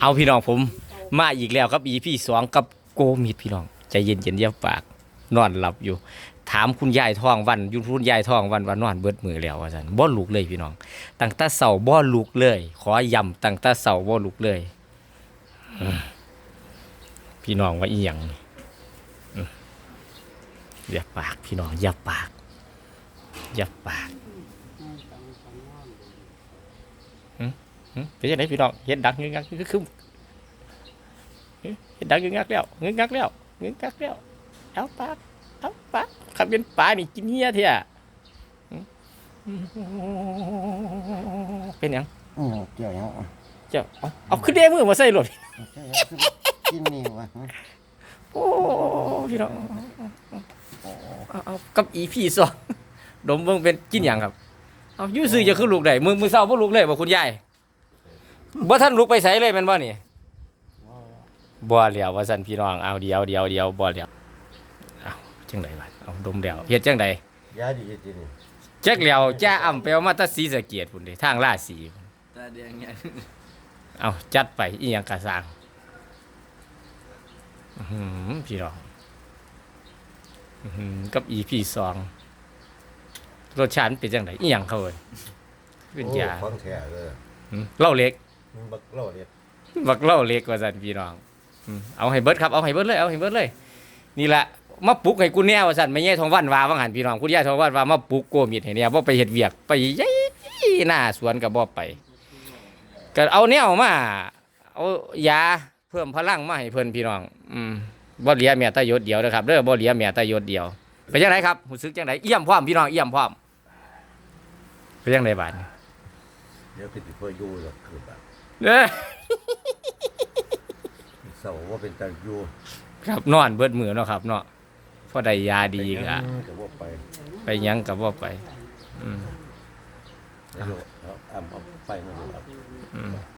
เอาพี่น้องผมมาอีกแล้วครับ EP สองกับโกมิดพี่น้องใจเย็นเย็นเยียบปาก นอนหลับอยู่ ถามคุณยายทองวันยุคุณยายทองวันว่านอนเบิดมือแล้วว่าซั่นบ่ลุกเลยพี่น้องตั้งแต่เสาบ่ลุกเลย ขอย้ำตั้งแต่เสาบ่ลุกเลยพี่น้องว่าอีหยังนี่อืมอย่าปากพี่น้องอย่าปากอย่าปากหึหึ เป็นจังไดพี่น้องเฮ็ดดังงึกงักคือคือหึเฮ็ดดังงึกงักแล้วงึกงักแล้วงึกงักแล้วเอาปากเอาปลาขับเป็นปลานี่กินเหี้ยเถอะเป็นหยังอืมเจ้ายังอะเจ้าเอาเอาขึ้นเด้มือมาใส่รถเจ้ายังคือกินนี่วะโอ้พี่น้องเอาเอากับอีพีสองดมเบิ่งเป็นกินหยังครับเอาอยู่ซื่อจะขึ้นลูกได้มือมือเศร้าบ่ลูกเลยบ่คุณยาย บ่ท่านลูกไปใส่เลยแม่นบ่นี่บ่เหลียวว่าซั่นพี่น้องเอาเดียวเดียวเดียวบ่เหลียวเอาจังได๋วะเอาดมแล้วเฮ็ดจังไดยาดีจริงแจ็คเหลียวจ้าอ่ำไปเอามาแตาสีสะเกียดพุ่นเดิทางล่าสีพุ่นตาแดงเนี่ยเอาจัดไปอีหยังกะสร้างอื้อหือพี่น้องอื้อหือกับอีพีสองรสชาติมันเป็นจังไดอีหยังเขาเอ้ยเป็นยาของแท้เลยหืมเหล้าเล็ก บักเลาเนี่ยบักเล้าเล็กว่าซั่นพี่น้องอืมเอาให้เบิดครับเอาให้เบิดเลยเอาให้เบิดเลย นี่แหละมาปลุกให้กูแน่ว่าซั่นไม่ใช่ทองวันวาว่างหันพี่น้องคุณย่าทองวันวามาปลุกโกมิดให้เนี่ยบ่าไปเฮ็ดเวียกไปยัยหน้าสวนก็บ่ไปก็เอาแนวมาเอายาเพิ่มพลังมาให้เพิ่นพี่น้อง อืมบ่เหลียแม่ตายศเดียวนะครับเด้อบ่เหลียแม่ตายศเดียวเป็นจังไดครับรู้สึกจังไดเอี่ยมพร้อมพี่น้องเอี่ยมพร้อมเป็นจังไดบาดนี้ เดี๋ยวคือเพื่ออยู่หรอกคือแบบเด้อเศร้าว่าเป็นตาอยู่ครับนอนเบิดมือเนาะครับ เนาะพอได้ยาดีก็แต่ว่าไปไปหยังก็บ่ไป อืม แล้วเอาเอาไปมาดูครับ